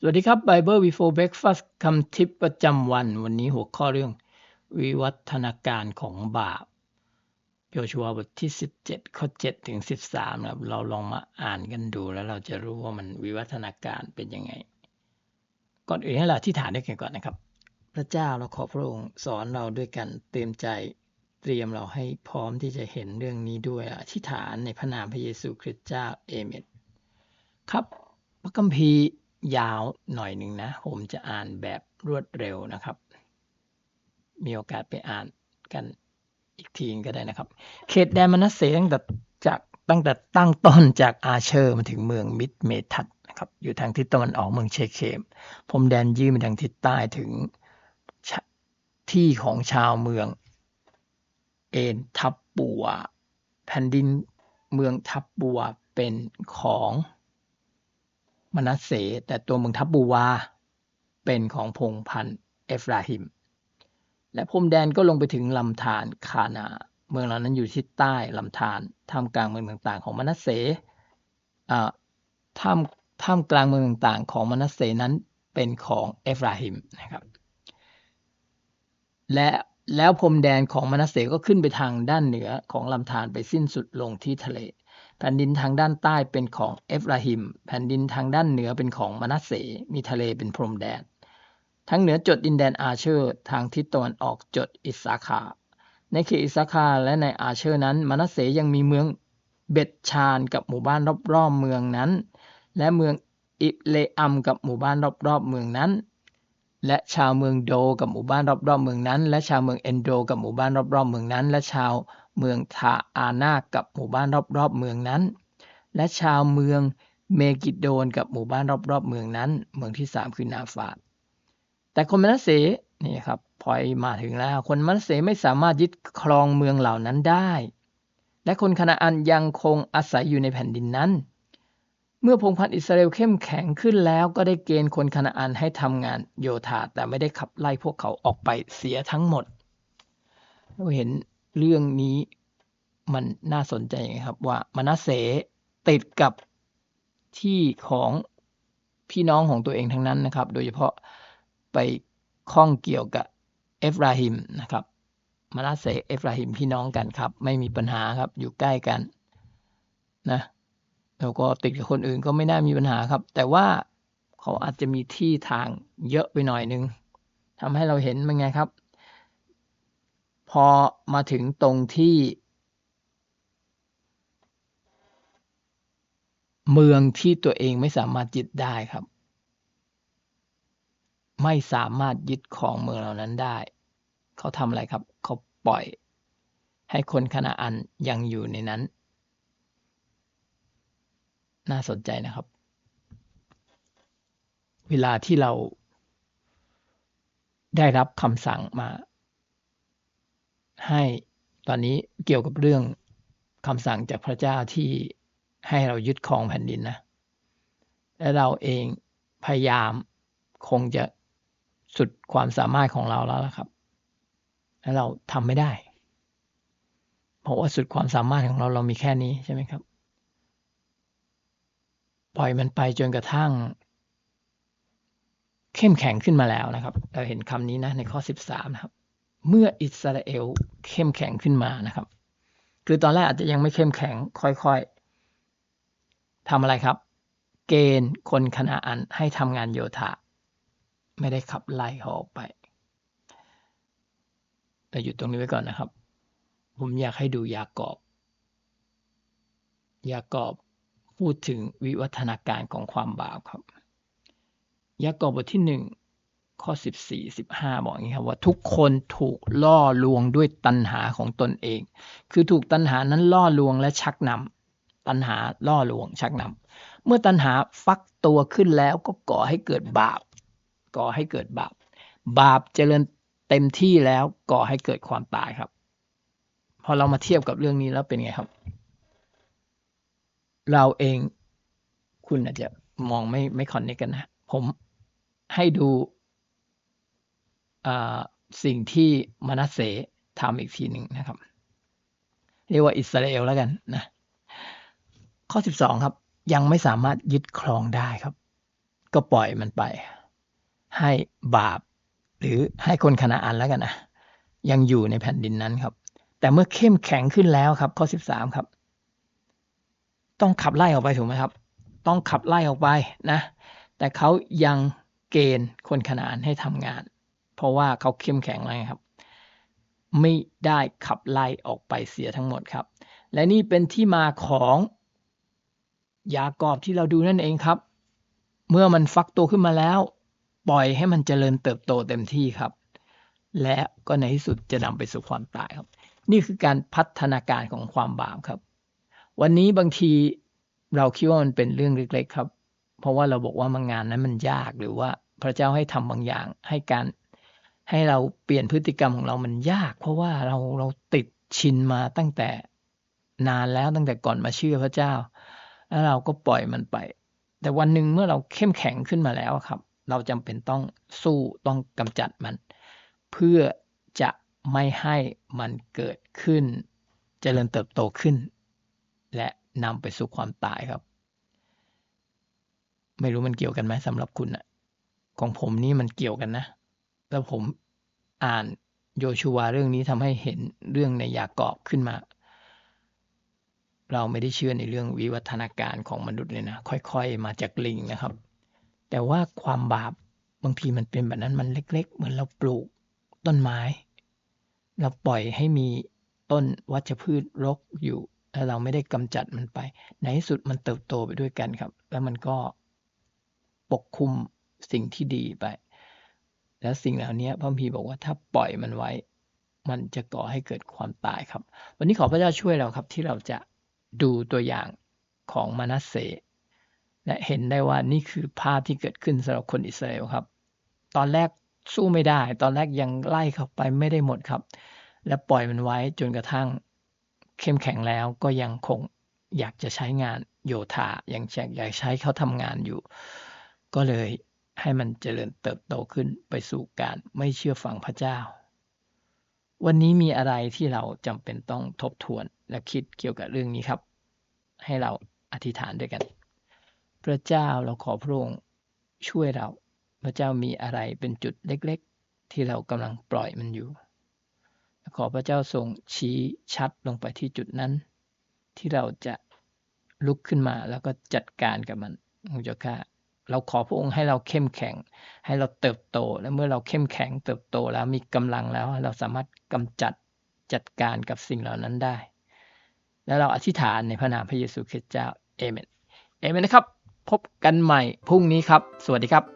สวัสดีครับ Bible Before Breakfast คำทิปประจำวัน วันนี้หัวข้อเรื่องวิวัฒนาการของบาปโยชัวบทที่ 17 ข้อ 7 ถึง 13นะครับ เราลองมาอ่านกันดูแล้วเราจะรู้ว่ามันวิวัฒนาการเป็นยังไง ก่อนอื่นให้เราที่ฐานด้วยกันก่อนนะครับ พระเจ้าเราขอพระองค์สอนเราด้วยกันเตรียมใจเตรียมเราให้พร้อมที่จะเห็นเรื่องนี้ด้วยอธิษฐานในพระนามพระเยซูคริสต์เจ้าเอเมนครับ พระคัมภีร์ ยาวหน่อยหนึ่งนะ ผมจะอ่านแบบรวดเร็วนะครับ มีโอกาสไปอ่านกันอีกทีก็ได้นะครับ เขตแดนมนัสเสตั้งแต่จากตั้งแต่ตั้งต้นจากอาเชอร์มาถึงเมืองมิดเมทัตนะครับ อยู่ทางทิศตะวันออกเมืองเชเคมพรมแดนยื่นไปทางทิศใต้ถึงที่ของชาวเมืองเอนทับปัวแผ่นดินเมืองทับปัวเป็นของ มนัสเส แต่ตัวเมืองทับบูวา เป็นของพงพันธ์เอฟราฮิม และพรมแดนก็ลงไปถึงลำธารคานา เมืองเหล่านั้นอยู่ทิศใต้ลำธารท่ามกลางเมืองต่างๆ ของมนัสเสท่ามท่ามกลางเมืองต่างๆ ของมนัสเสนั้นเป็นของเอฟราฮิมนะครับ และแล้วพรมแดนของมนัสเสก็ขึ้นไปทางด้านเหนือของลำธารไปสิ้นสุดลงที่ทะเล แผ่นดินทางด้านใต้เป็นของเอฟราฮิม แผ่นดินทางด้านเหนือเป็นของมนัสเส มีทะเลเป็นพรมแดน ทั้งเหนือจดดินแดนอาเชอร์ ทางทิศตะวันออกจดอิสาคา ในเขตอิสาคาและในอาเชอร์นั้น มนัสเสยังมีเมืองเบตชานกับหมู่บ้านรอบๆเมืองนั้น และเมืองอิเลอัมกับหมู่บ้านรอบๆเมืองนั้น และชาวเมืองโดกับหมู่บ้านรอบๆเมืองนั้น และชาวเมืองเอนโดกับหมู่บ้านรอบๆเมืองนั้น และชาว เมืองทาอานากับหมู่บ้านรอบๆเมืองนั้น และชาวเมืองเมกิโดนกับหมู่บ้านรอบๆเมืองนั้น เมืองที่สามคือนาฟาด แต่คนมนัสเสนี่ครับพอยมาถึงแล้ว คนมนัสเสไม่สามารถยึดครองเมืองเหล่านั้นได้ และคนคณาอันยังคงอาศัยอยู่ในแผ่นดินนั้น เมื่อพงพันธ์อิสราเอลเข้มแข็งขึ้นแล้วก็ได้เกณฑ์คนคณาอันให้ทำงานโยธาแต่ไม่ได้ขับไล่พวกเขาออกไปเสียทั้งหมดเราเห็น เรื่องนี้มันน่าสนใจครับว่ามนัสเสติดกับที่ของพี่น้องของตัวเองทั้งนั้นนะครับ โดยเฉพาะไปข้องเกี่ยวกับเอฟราฮิมนะครับมนัสเสเอฟราฮิมพี่น้องกันครับ ไม่มีปัญหาครับอยู่ใกล้กันนะแล้วก็ติดกับคนอื่นก็ไม่น่ามีปัญหาครับ แต่ว่าเขาอาจจะมีที่ทางเยอะไปหน่อยนึงทำให้เราเห็นเป็นไงครับ อมาถึงตรงที่เมืองที่ตัวเองไม่สามารถยึดได้ครับ ไม่สามารถยึดของเมืองเหล่านั้นได้ เขาทำอะไรครับ เขาปล่อย ให้คนคณะอันยังอยู่ในนั้น น่าสนใจนะครับ เวลาที่เราได้รับคำสั่งมา ให้ตอนนี้เกี่ยวกับเรื่องคำสั่งจากพระเจ้าที่ให้เรายึดครองแผ่นดินนะ และเราเองพยายามคงจะสุดความสามารถของเราแล้วละครับ และเราทำไม่ได้ เพราะว่าสุดความสามารถของเราเรามีแค่นี้ใช่ไหมครับ ปล่อยมันไปจนกระทั่ง เข้มแข็งขึ้นมาแล้วนะครับ เราเห็นคำนี้นะในข้อ 13 นะครับ เมื่ออิสราเอลเข้มแข็งขึ้นมานะครับ คือตอนแรกอาจจะยังไม่เข้มแข็งค่อยๆทำอะไรครับ เกณฑ์คนคณะอันให้ทำงานโยธาไม่ได้ขับไล่เขาออกไป แต่หยุดตรงนี้ไว้ก่อนนะครับ ผมอยากให้ดูยากอบ ยากอบพูดถึงวิวัฒนาการของความบาปครับ ยากอบบทที่หนึ่ง ข้อ 14 15 บอกอย่างนี้ครับว่าทุกคนถูกล่อลวงด้วยตัณหาของตนเอง คือถูกตัณหานั้นล่อลวงและชักนำตัณหาล่อลวงชักนำเมื่อตัณหาฟักตัวขึ้นแล้วก็ก่อให้เกิดบาป ก่อให้เกิดบาป บาปเจริญเต็มที่แล้วก่อให้เกิดความตายครับ พอเรามาเทียบกับเรื่องนี้แล้วเป็นไงครับ เราเองคุณอาจจะมองไม่ไม่คอนเนคกันนะ ผมให้ดู สิ่งที่มนัสเสทำอีกทีหนึ่งนะครับ เรียกว่าอิสราเอลแล้วกันนะข้อ 12 ครับ ยังไม่สามารถยึดครองได้ครับ ก็ปล่อยมันไป ให้บาป หรือให้คนคณาอันแล้วกันนะยังอยู่ในแผ่นดินนั้นครับ แต่เมื่อเข้มแข็งขึ้นแล้วครับ ข้อสิบสามครับ ต้องขับไล่ออกไปถูกไหมครับ ต้องขับไล่ออกไปนะ แต่เขายังเกณฑ์คนขนานให้ทำงาน เพราะว่าเขาเข้มแข็งแล้วครับ ไม่ได้ขับไล่ออกไปเสียทั้งหมดครับ และนี่เป็นที่มาของยากอบที่เราดูนั่นเองครับ เมื่อมันฟักตัวขึ้นมาแล้ว ปล่อยให้มันเจริญเติบโตเต็มที่ครับ และก็ในที่สุดจะนำไปสู่ความตายครับ นี่คือการพัฒนาการของความบาปครับ วันนี้บางทีเราคิดว่ามันเป็นเรื่องเล็ก ๆ ครับ เพราะว่าเราบอกว่ามันงานนั้นมันยากหรือว่าพระเจ้าให้ทำบางอย่าง ให้การ ให้เราเปลี่ยนพฤติกรรมของเรามันยาก เพราะว่าเราเราติดชินมาตั้งแต่นานแล้วตั้งแต่ก่อนมาเชื่อพระเจ้า แล้วเราก็ปล่อยมันไป แต่วันหนึ่งเมื่อเราเข้มแข็งขึ้นมาแล้วครับ เราจำเป็นต้องสู้ต้องกำจัดมัน เพื่อจะไม่ให้มันเกิดขึ้นเจริญเติบโตขึ้น และนำไปสู่ความตายครับ ไม่รู้มันเกี่ยวกันไหมสำหรับคุณอะของผมนี่มันเกี่ยวกันนะ แล้วผมอ่านโยชูวาเรื่องนี้ทำให้เห็นเรื่องในยากอบขึ้นมา เราไม่ได้เชื่อในเรื่องวิวัฒนาการของมนุษย์เลยนะ ค่อยๆ มาจากลิงนะครับ แต่ว่าความบาปบางทีมันเป็นแบบนั้นมันเล็ก ๆ เหมือนเราปลูกต้นไม้ เราปล่อยให้มีต้นวัชพืชรกอยู่แล้วเราไม่ได้กำจัดมันไป ในที่สุดมันเติบโตไปด้วยกันครับ แล้วมันก็ปกคุมสิ่งที่ดีไป แล้วสิ่งเหล่านี้พระพีบอกว่าถ้าปล่อยมันไว้ มันจะก่อให้เกิดความตายครับ วันนี้ขอพระเจ้าช่วยเราครับ ที่เราจะดูตัวอย่างของมานัสเสและเห็นได้ว่านี่คือภาพที่เกิดขึ้นสำหรับคนอิสราเอลครับ ตอนแรกสู้ไม่ได้ ตอนแรกยังไล่เข้าไปไม่ได้หมดครับ และปล่อยมันไว้จนกระทั่งเข้มแข็งแล้วก็ยังคงอยากจะใช้งานโยธายังอยากใช้เขาทำงานอยู่ ก็เลย ให้มันเจริญเติบโตขึ้นไปสู่การไม่เชื่อฟังพระเจ้า วันนี้มีอะไรที่เราจำเป็นต้องทบทวนและคิดเกี่ยวกับเรื่องนี้ครับ ให้เราอธิษฐานด้วยกัน พระเจ้าเราขอพระองค์ช่วยเรา พระเจ้ามีอะไรเป็นจุดเล็กๆ ที่เรากำลังปล่อยมันอยู่ ขอพระเจ้าทรงชี้ชัดลงไปที่จุดนั้น ที่เราจะลุกขึ้นมาแล้วก็จัดการกับมันองค์เจ้าข้า เราขอพระองค์ให้เราเข้มแข็ง ให้เราเติบโต และเมื่อเราเข้มแข็งเติบโตแล้วมีกำลังแล้ว เราสามารถกำจัดจัดการกับสิ่งเหล่านั้นได้ แล้วเราอธิษฐานในพระนามพระเยซูคริสต์เจ้าเอเมนเอเมนนะครับ พบกันใหม่พรุ่งนี้ครับ สวัสดีครับ